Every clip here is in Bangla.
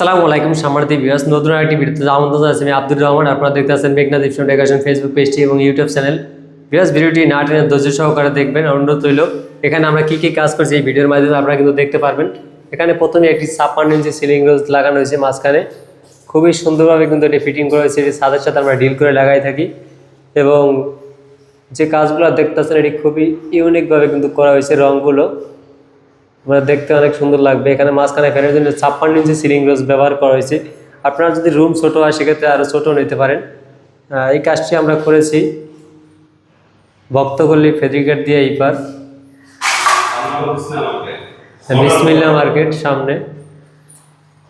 আসসালামু আলাইকুম সামারতি বিয়াস নতুন একটি ভিডিওতে আমন্ত্রণ জানাচ্ছি আমি আব্দুর রহমান। আপনারা দেখতে আছেন মেঘনা দীপসন ডেকাশন ফেসবুক পেজটি এবং ইউটিউব চ্যানেল বিয়াস ভিডিওটি না টেনে ধৈর্য সহকারে দেখবেন। অনুরোধ রইল, এখানে আমরা কী কী কাজ করছি এই ভিডিওর মাধ্যমে আপনারা কিন্তু দেখতে পারবেন। এখানে প্রথমে একটি ছাপ্পান্ন ইঞ্চি সিলিং রোজ লাগানো হয়েছে মাঝখানে। খুবই সুন্দরভাবে কিন্তু এটি ফিটিং করা হয়েছে। এটি ছাদের সাথে আমরা ডিল করে লাগাই থাকি। এবং যে কাজগুলো দেখতেছেন এটি খুবই ইউনিকভাবে কিন্তু করা হয়েছে রঙগুলো আপনারা দেখতে অনেক সুন্দর লাগবে। এখানে মাঝখানে ফ্যানের জন্য ছাপ্পান্ন ইঞ্চি সিলিং রোজ ব্যবহার করা হয়েছে। আপনারা যদি রুম ছোট হয়, সেক্ষেত্রে আরও ছোট নিতে পারেন। এই কাজটি আমরা করেছি ভক্তপল্লী ফেব্রিকেট দিয়ে এই এইবার। বিসমিল্লা মার্কেট সামনে।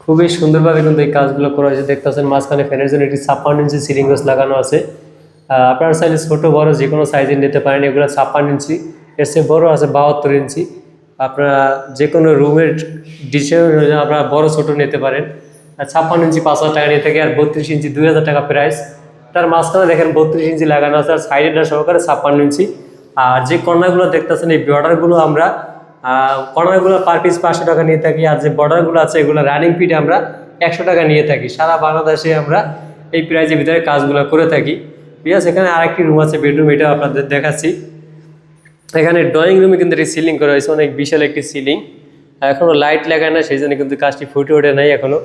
খুবই সুন্দরভাবে কিন্তু এই কাজগুলো করা হয়েছে। দেখতে পাচ্ছেন মাঝখানে ফ্যানের জন্য একটি ছাপ্পান্ন ইঞ্চি সিলিং রোজ লাগানো আছে। আপনারা চাইলে ছোটো বড় যে কোনো সাইজের নিতে পারেন। এগুলো ছাপ্পান্ন ইঞ্চি। এর চেয়ে বড়ো আছে বাহাত্তর ইঞ্চি। আপনারা যে কোনো রুমের অনুযায়ী আপনারা বড় ছোটো নিতে পারেন। ছাপ্পান্ন ইঞ্চি, পাঁচ হাজার টাকা নিয়ে থাকে আর বত্রিশ ইঞ্চি, দুই হাজার টাকা প্রাইস তার মাঝখানে দেখেন বত্রিশ ইঞ্চি লাগানো আছে আর সাইডেটা সহকারে ছাপ্পান্ন ইঞ্চি। আর যে কর্নারগুলো দেখতেছেন, এই বর্ডারগুলো আমরা কর্নারগুলো পার পিস পাঁচশো টাকা নিয়ে থাকি। আর যে বর্ডারগুলো আছে, এগুলো রানিং ফিট আমরা একশো টাকা নিয়ে থাকি। সারা বাংলাদেশে আমরা এই প্রাইজের ভিতরে কাজগুলো করে থাকি। বিয়াস এখানে আরেকটি রুম আছে বেডরুম এটা আপনাদের দেখাচ্ছি। এখানে ড্রয়িং রুমে কিন্তু একটি সিলিং করা হয়েছে অনেক বিশাল একটি সিলিং এখনও লাইট লাগায় না সেই জন্য কিন্তু কাজটি ফুটে ওঠে নাই এখনও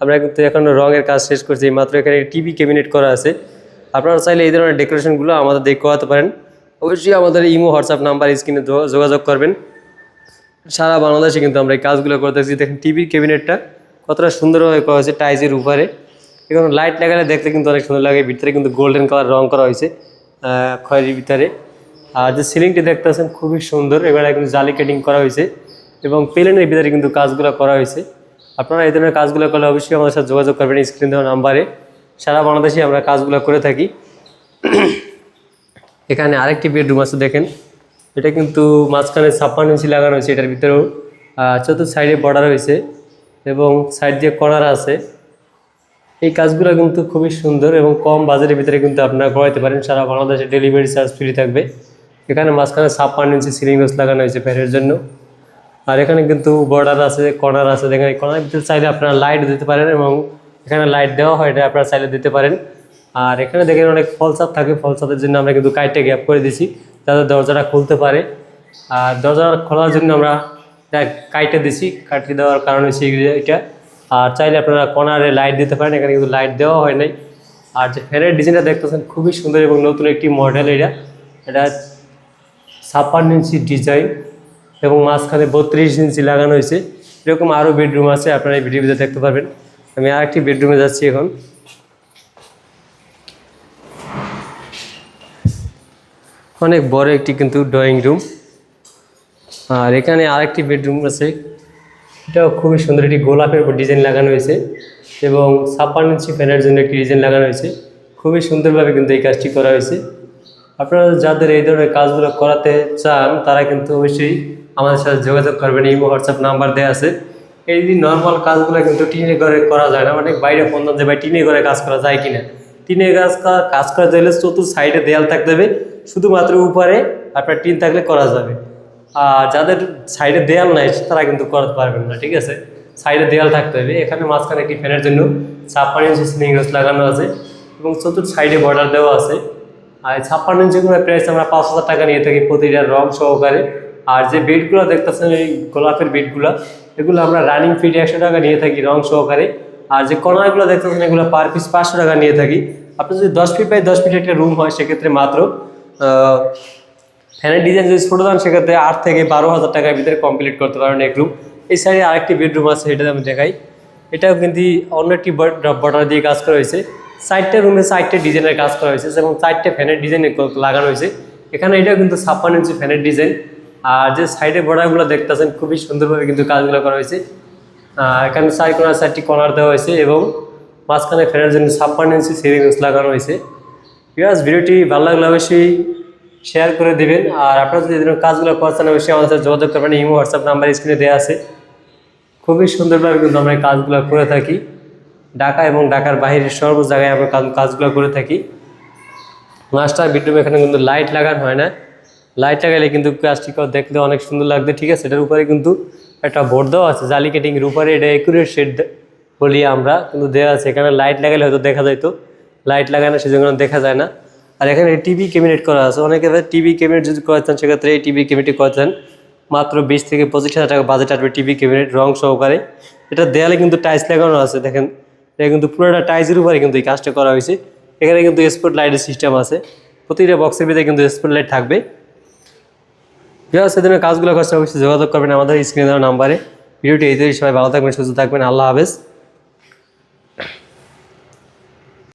আমরা কিন্তু এখনও রঙের কাজ শেষ করছি মাত্র এখানে টিভি ক্যাবিনেট করা আছে। আপনারা চাইলে এই ধরনের ডেকোরেশনগুলো আমাদের দেখে করাতে পারেন। অবশ্যই আমাদের ইমো হোয়াটসঅ্যাপ নাম্বার স্ক্রিনে যোগাযোগ করবেন। সারা বাংলাদেশে কিন্তু আমরা এই কাজগুলো করে থাকছি। দেখেন টিভির ক্যাবিনেটটা কতটা সুন্দরভাবে করা হয়েছে টাইজের উপরে। এখন লাইট লাগালে দেখতে কিন্তু অনেক সুন্দর লাগে। ভিতরে কিন্তু গোল্ডেন কালার রং করা হয়েছে আহ, খয়েরির ভিতরে। আর যে সিলিংটি দেখতেছেন খুবই সুন্দর, এবারে কিন্তু জালি কেটিং করা হয়েছে এবং প্লেনের ভিতরে কিন্তু কাজগুলো করা হয়েছে। আপনারা এই ধরনের কাজগুলো করলে অবশ্যই আমাদের সাথে যোগাযোগ করবেন স্ক্রিন দেওয়া নাম্বারে। সারা বাংলাদেশে আমরা কাজগুলো করে থাকি। এখানে আরেকটি বেডরুম আছে দেখেন। এটা কিন্তু মাঝখানে ছাপ্পান্ন ইঞ্চি লাগানো হয়েছে, এটার ভিতরেও। চতুর্থ সাইডে বর্ডার হয়েছে এবং সাইড দিয়ে কর্নার আছে। এই কাজগুলো কিন্তু খুবই সুন্দর এবং কম বাজারের ভিতরে কিন্তু আপনারা করাইতে পারেন। সারা বাংলাদেশে ডেলিভারি চার্জ ফ্রি থাকবে। এখানে মাঝখানে ইঞ্চি সিলিং রোজ লাগানো হয়েছে ফ্যানের জন্য। আর এখানে কিন্তু বর্ডার আছে কর্নার আছে এখানে কর্নার ভিতরে চাইলে আপনারা লাইট দিতে পারেন এবং এখানে লাইট দেওয়া হয় এটা আপনারা চাইলে দিতে পারেন। আর এখানে দেখেন অনেক ফলসাপ থাকে ফলসাপের জন্য আমরা কিন্তু কাইটে গ্যাপ করে দিছি, যাতে দরজাটা খুলতে পারে। আর দরজা খোলার জন্য আমরা কাইটে দিছি কাটি দেওয়ার কারণ হচ্ছে এটা। আর চাইলে আপনারা কর্নারে লাইট দিতে পারেন, এখানে কিন্তু লাইট দেওয়া হয় নাই। আর যে ফ্যানের ডিজাইনটা দেখতেছেন, খুবই সুন্দর এবং নতুন একটি মডেল এটা। এটা ছাপ্পান্ন ইঞ্চি ডিজাইন এবং মাঝখানে বত্রিশ ইঞ্চি লাগানো হয়েছে। এরকম আরও বেডরুম আছে, আপনারা এই ভিডিওতে দেখতে পারবেন। আমি আরেকটি বেডরুমে যাচ্ছি এখন। অনেক বড় একটি কিন্তু ড্রয়িং রুম আর এখানে আরেকটি বেডরুম আছে। এটাও খুবই সুন্দর একটি গোলাপের উপর ডিজাইন লাগানো হয়েছে এবং ছাপ্পান্ন ইঞ্চি ফ্যানের জন্য একটি ডিজাইন লাগানো হয়েছে। খুবই সুন্দরভাবে কিন্তু এই কাজটি করা হয়েছে। আপনারা যাদের এই ধরনের কাজগুলো করাতে চান, তারা কিন্তু অবশ্যই আমাদের সাথে যোগাযোগ করবেন। এই হোয়াটসঅ্যাপ নাম্বার দেওয়া আছে। এই যে নর্মাল কাজগুলো কিন্তু টিনে ঘরে করা যায় না। অনেক বাইরে ফোন যে ভাই টিনে ঘরে কাজ করা যায় কিনা। টিনের কাজ কাজ করা চাইলে চতুর্থ সাইডে দেয়াল থাকতে হবে। শুধুমাত্র উপরে আপনার টিন থাকলে করা যাবে। আর যাদের সাইডে দেয়াল নাই, তারা কিন্তু করতে পারবেন না, ঠিক আছে? সাইডে দেয়াল থাকতে হবে। এখানে মাঝখানে একটি ফ্যানের জন্য ছাপ্পান্ন ইঞ্চি সিলিং লাগানো আছে এবং চতুর্থ সাইডে বর্ডার দেওয়া আছে। আর ছাপ্পান্ন ইঞ্চিগুলো প্রাইস আমরা পাঁচ হাজার টাকা নিয়ে থাকি প্রতিটা রং সহকারে। আর যে বেডগুলো দেখতেছেন, এই গোলাপের বেডগুলো এগুলো আমরা রানিং ফিট একশো টাকা নিয়ে থাকি রং সহকারে। আর যে কর্নারগুলো দেখতেছেন, এগুলো পার পিস পাঁচশো টাকা নিয়ে থাকি। আপনি যদি দশ ফিট বাই দশ ফিট একটা রুম হয়, সেক্ষেত্রে মাত্র ফ্যানের ডিজাইন যদি ছোটো দাম সেক্ষেত্রে আট থেকে বারো হাজার টাকার ভিতরে কমপ্লিট করতে পারেন এক রুম এই সাইডে আরেকটি বেডরুম আছে, সেটা আমি দেখাই। এটাও কিন্তু অন্য একটি বর্ডার দিয়ে কাজ করা হয়েছে। চারটে রুমে চারটে ডিজাইনের কাজ করা হয়েছে এবং চারটে ফ্যানের ডিজাইন লাগানো হয়েছে। এখানে এটাও কিন্তু ছাপ্পান্ন ইঞ্চি ফ্যানের ডিজাইন আর যে সাইডে বর্ডারগুলো দেখতেছেন, খুবই সুন্দরভাবে কিন্তু কাজগুলো করা হয়েছে। এখানে চার কোনার চারটি কর্নার দেওয়া হয়েছে এবং মাঝখানে ফ্যানের জন্য ছাপ্পান্ন ইঞ্চি সিলিং লাগানো হয়েছে। বিকজ ভিডিওটি ভালো লাগলে অবশ্যই শেয়ার করে দেবেন। আর আপনারা যদি এই কাজগুলো করছেন, অবশ্যই আমাদের সাথে যোগাযোগ করবেন। ইমো হোয়াটসঅ্যাপ নাম্বার স্ক্রিনে দেওয়া আছে। খুবই সুন্দরভাবে কিন্তু আমরা কাজগুলো করে থাকি। ঢাকা এবং ঢাকার বাইরের সর্ব জায়গায় আমরা কাজ কাজগুলো করে থাকি। মাস্টার বেডরুম এখানে কিন্তু লাইট লাগানো হয় না। লাইট লাগালে কিন্তু কাজটি কর- দেখতে অনেক সুন্দর লাগবে, ঠিক আছে? এটার উপরে কিন্তু একটা বোর্ড দেওয়া আছে, জালি কাটিংয়ের উপরে এটা একুরেট শেড বলি আমরা, কিন্তু দেওয়া আছে। এখানে লাইট লাগালে হয়তো দেখা যাইতো। লাইট লাগানো সেজন্য দেখা যায় না। আর এখানে টিভি ক্যাবিনেট করা আছে। অনেকে টিভি ক্যাবিনেট যদি করেছেন সেক্ষেত্রে এই টিভি ক্যাবিনেট করেছেন মাত্র বিশ থেকে পঁচিশ হাজার টাকা বাজেট আসবে টিভি ক্যাবিনেট রং সহকারে। এটা দেয়ালে কিন্তু টাইলস লাগানো আছে, দেখেন। এটা কিন্তু পুরোটা টাইজের উপরে কিন্তু এই কাজটা করা হয়েছে। এখানে কিন্তু স্পট লাইটের সিস্টেম আছে। প্রতিটা বক্সের ভিতরে কিন্তু স্পট লাইট থাকবে। যারা সেদিনের কাজগুলো করছে অবশ্যই যোগাযোগ করবেন আমাদের স্ক্রিনে দেওয়া নাম্বারে। ভিডিওটি এই সবাই ভালো থাকবেন, সুস্থ থাকবেন। আল্লাহ হাফেজ।